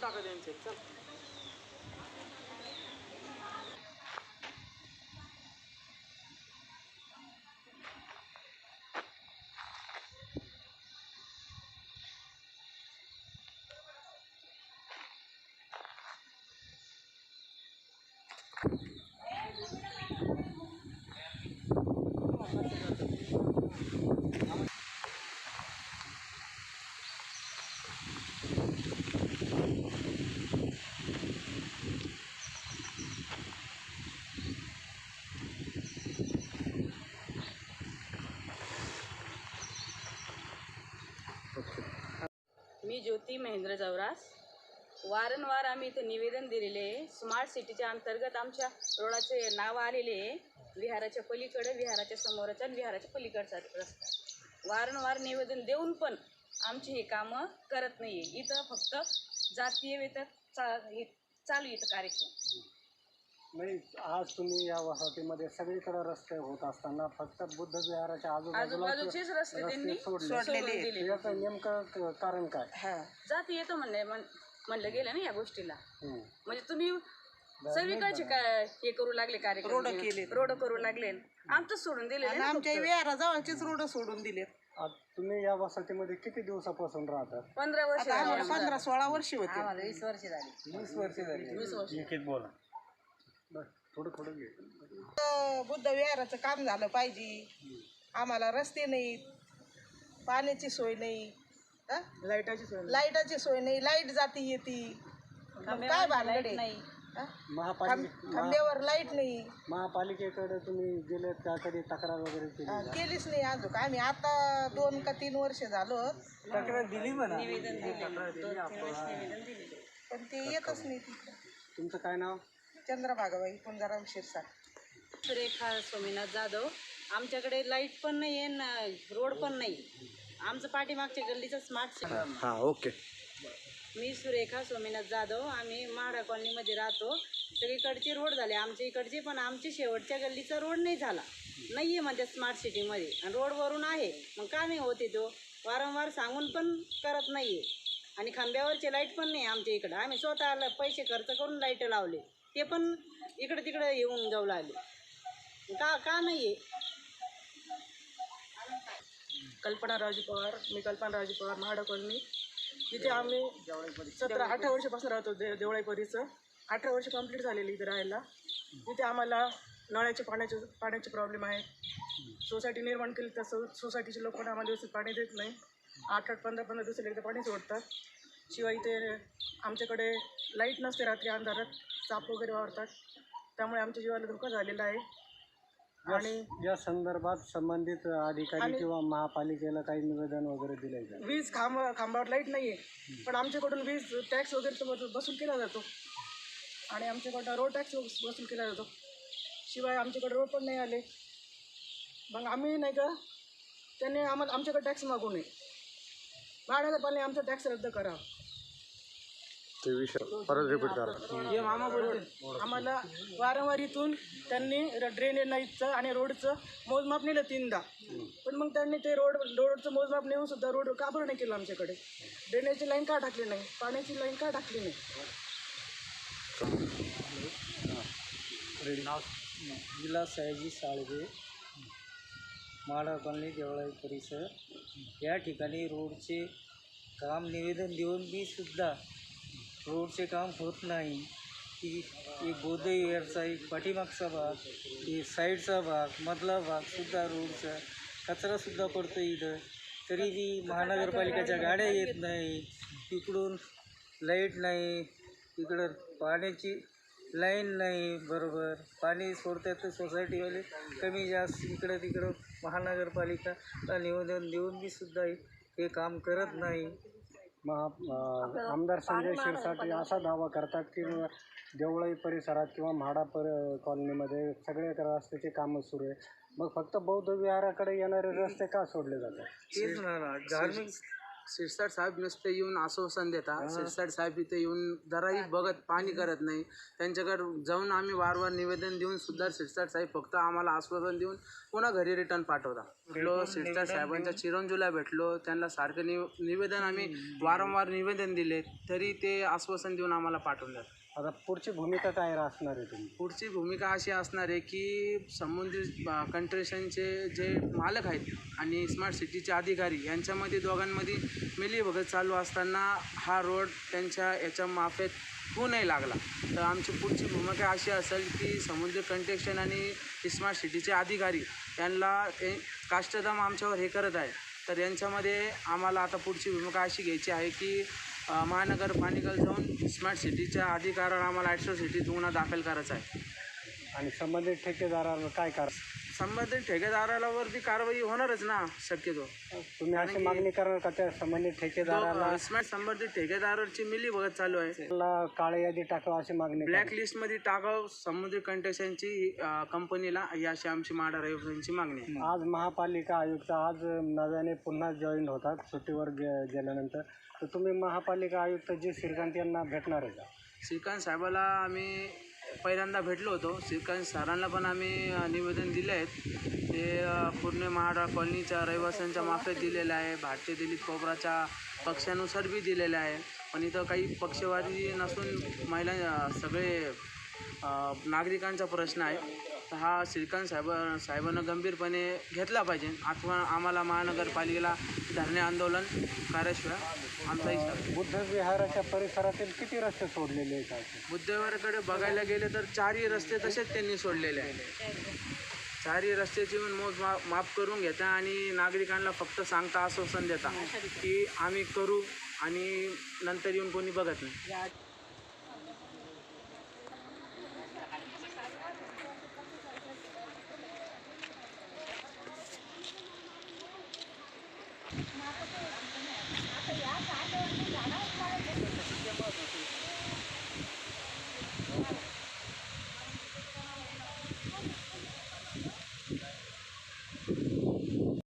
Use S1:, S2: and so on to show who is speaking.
S1: 온다가 되면 됐죠?
S2: मी ज्योती महेंद्र जवरास. वारंवार आम्ही इथे निवेदन दिलेले आहे. स्मार्ट सिटीच्या अंतर्गत आमच्या रोडाचे नाव आलेले आहे. विहाराच्या पलीकडे विहाराच्या समोरचा आणि विहाराच्या पलीकडचा रस्ता. वारंवार निवेदन देऊन पण आमची हे कामं करत नाही आहे इथं फक्त जातीय वेतन चा हे चालू इथं कार्यक्रम.
S3: नाही आज तुम्ही या वसाहतीमध्ये सगळीकडे रस्ते होत असताना फक्त बुद्ध विहाराच्या आजूबाजूला
S2: आजूबाजूचेच रस्ते त्यांनी
S3: सोडले.
S2: सोडून दिले.
S3: याचं नेमकं क- कारण काय?
S2: जाती येतो म्हणले म्हण- म्हणलं गेलं ना या गोष्टीला.
S3: हम्म.
S2: म्हणजे तुम्ही सगळीकडचे काय हे करू लागले कार्यक्रम रोड केले रोड करू लागले. आमचं सोडून दिले
S4: आणि आमच्या विहाराजवळचेच रोड सोडून दिले
S3: आज तुम्ही या वसाहतीमध्ये किती दिवसापासून राहतात?
S2: पंधरा वर्ष
S4: आम्हाला पंधरा सोळा वर्ष होते.
S2: वीस वर्ष झाली.
S3: वीस वर्ष झाली.
S2: वीस वर्ष.
S3: लिखित बोला. थोडं थोडं घे
S4: तर बुद्ध विहाराचं काम झालं पाहिजे. आम्हाला रस्ते नाहीत पाण्याची सोय नाही. लाईटाची सोय लाईटाची सोय नाही लाइट जाती येते. काय भानगडे?
S2: नाही.
S3: महापालिके
S4: खांब्यावर लाइट नाही.
S3: महापालिकेकडे तुम्ही गेलेत का कधी तक्रार वगैरे केली?
S4: केलीच नाही अजून. आम्ही आता दोन का तीन वर्ष झालो.
S2: निवेदन दिले वेळेस निवेदन दिलेले.
S4: पण ते येतच नाही तिथं.
S3: तुमचं काय नाव?
S4: चंद्रभागाबाई पुंजाराम शिरसाट.
S2: सुरेखा सोमीनाथ जाधव. आमच्याकडे लाइट पण नाही आहे न रोड पण नाही. आमचं पाठीमागच्या गल्लीचं स्मार्ट सिटी
S3: हां ओके
S2: मी सुरेखा सोमीनाथ जाधव. आम्ही म्हाडा कॉलनीमध्ये राहतो. सगळीकडचे रोड झाले. आमच्या इकडचे पण आमच्या शेवटच्या गल्लीचा रोड नाही झाला. नाही आहे म्हणते स्मार्ट सिटीमध्ये आणि रोडवरून आहे. मग का नाही होते तो वारंवार सांगून पण करत नाही आहे आणि खांब्यावरचे लाइट पण नाही आमच्या इकडं. आम्ही स्वतःला पैसे खर्च करून लाइट लावले. ते पण इकडे तिकडे येऊन जाऊ लागले. का का नाही आहे
S5: कल्पना राजू पवार मी कल्पना राजू पवार महाडा कॉलनी. इथे आम्ही सतरा अठरा वर्षापासून राहतो दे देवळाई परीचं अठरा वर्ष कंप्लीट झालेली इथे राहायला. इथे आम्हाला नळ्याच्या पाण्याचे पाण्याचे प्रॉब्लेम आहेत. सोसायटी निर्माण केली तसं सोसायटीचे लोक पण आम्हाला व्यवस्थित पाणी देत नाही. आठ आठ पंधरा पंधरा दिवसाला एकदा पाणी सोडतात. शिवाय इथे आमच्याकडे लाइट नसते रात्री अंधारात साप वगैरे वावरतात. त्यामुळे आमच्या जीवाला धोका झालेला आहे. आणि
S3: या संदर्भात संबंधित अधिकारी
S5: आणि-
S3: किंवा महापालिकेला काही निवेदन वगैरे दिले का?
S5: वीज खांब खांबावर लाइट नाही आहे पण आमच्याकडून वीज टॅक्स वगैरे तो वसूल- वसूल केला जातो. आणि आमच्याकडं रोड टॅक्स वसूल केला जातो. शिवाय आमच्याकडे रोड पण नाही आले. मग आम्ही नाही का त्यांनी आम्हाला आमच्याकडे टॅक्स मागू नये. महानगरपालिकेने आमचा टॅक्स रद्द करा.
S3: ते विषय परत रिपीट करा.
S5: आम्हाला वारंवार इथून त्यांनी ड्रेनेज नाईटचं आणि रोडचं मोजमाप नेलं तीनदा. पण मग त्यांनी ते रोड रोडचं मोजमाप नेऊन सुद्धा रोड का बरं नाही केलं आमच्याकडे. ड्रेनेजची लाईन का टाकली नाही? पाण्याची लाईन का टाकली नाही?
S6: जिल्हा सयाजी साळवे. माडा कॉलनी देवळाई परिसर. या ठिकाणी रोडचे काम निवेदन देऊन मी सुद्धा रोडचे काम होत नाही. की एक बोधयरचा एक पाठीमागचा भाग एक साईडचा भाग मधला भागसुद्धा रोडचा कचरासुद्धा पडतो इथं. तरी ती महानगरपालिकेच्या गाड्या येत नाही तिकडून लाइट नाही. इकडं पाण्याची लाईन नाही बरोबर. पाणी सोडतात तर सोसायटीवाले कमी जास्त इकडं तिकडं महानगरपालिका निवेदन देऊन बी सुद्धा हे काम करत नाही.
S3: महा आमदार संजय शिरसाट असा दावा करतात की देवळाई परिसरात किंवा म्हाडा पर कॉलनीमध्ये सगळे रस्त्याचे कामं सुरू आहे. मग फक्त बौद्ध विहाराकडे येणारे रस्ते का सोडले जातात?
S6: तेच ना धार्मिक
S1: शिरसाट साहेब नुसते येऊन आश्वासन देतात. शिरसाट साहेब इथे येऊन जराही बघत पाणी करत नाही. त्यांच्याकडे जाऊन आम्ही वारंवार निवेदन देऊन सुद्धा शिरसाट साहेब फक्त आम्हाला आश्वासन देऊन पुन्हा घरी रिटर्न पाठवता भेटलो शिरसाट साहेबांच्या चिरंजीला भेटलो. त्यांना सारखं निव निवेदन आम्ही वारंवार निवेदन दिले. तरी ते आश्वासन देऊन आम्हाला पाठवून देतात.
S3: आता पुढची भूमिका काय असणार आहे तुमची?
S1: पुढची भूमिका अशी असणार आहे की समुद्री कंट्रेशनचे जे मालक आहेत आणि स्मार्ट सिटीचे अधिकारी यांच्यामध्ये दोघांमध्ये मिलीभगत चालू असताना हा रोड त्यांच्या याच्या माफेत होऊ नाही लागला. तर आमची पुढची भूमिका अशी असेल की समुद्री कंट्रेक्शन आणि स्मार्ट सिटीचे अधिकारी यांना ए- काष्टदाम आमच्यावर हे करत आहे. तर यांच्यामध्ये आम्हाला आता पुढची भूमिका अशी घ्यायची आहे की महानगरपालिकेला जाऊन स्मार्ट सिटीच्या अधिकारावर आम्हाला ॲट्रॉसिटीत गुन्हा दाखल करायचा आहे.
S3: आणि संबंधित ठेकेदारावर काय करा
S1: संबंधित ठेकेदाराला वरती कारवाई होणारच ना शक्यतो.
S3: तुम्ही अशी मागणी करणार का त्या संबंधित ठेकेदाराला?
S1: संबंधित ठेकेदाराची मिली बघत चालू आहे.
S3: त्याला काळे यादी टाकावं अशी मागणी.
S1: ब्लॅक लिस्टमध्ये टाकाव समुद्री कंटेशनची कंपनीला ही अशी आमची माडा रहिवाशांची मागणी आहे.
S3: आज महापालिका आयुक्त आज नव्याने पुन्हा जॉईन होतात सुट्टीवर गे गेल्यानंतर. तर तुम्ही महापालिका आयुक्त जी श्रीकांत यांना भेटणार आहे का?
S1: श्रीकांत साहेबाला आम्ही पहिल्यांदा भेटलो होतो. श्रीकांत सरांना पण आम्ही निवेदन दिले आहेत. ते पूर्ण महाडा कॉलनीच्या रहिवाशांच्या माफेत दिलेलं आहे. भारतीय दिलीप कोपराच्या पक्षानुसार बी दिलेलं आहे. पण इथं काही पक्षवादी नसून महिला सगळे नागरिकांचा प्रश्न आहे. तर हा श्रीकांत साहेब साहेबांना गंभीरपणे घेतला पाहिजे अथवा आम्हाला महानगरपालिकेला धरणे आंदोलन कराशिवाय आमचा आहे.
S3: बुद्ध विहाराच्या परिसरातील किती रस्ते सोडलेले आहेत असे?
S1: बुद्धवाराकडे बघायला गेले तर चारही रस्ते तसेच त्यांनी सोडलेले आहेत चारही रस्त्याची पण मोज मा माफ करून घेता आणि नागरिकांना फक्त सांगता आश्वासन देता की आम्ही करू आणि नंतर येऊन कोणी बघत नाही आता या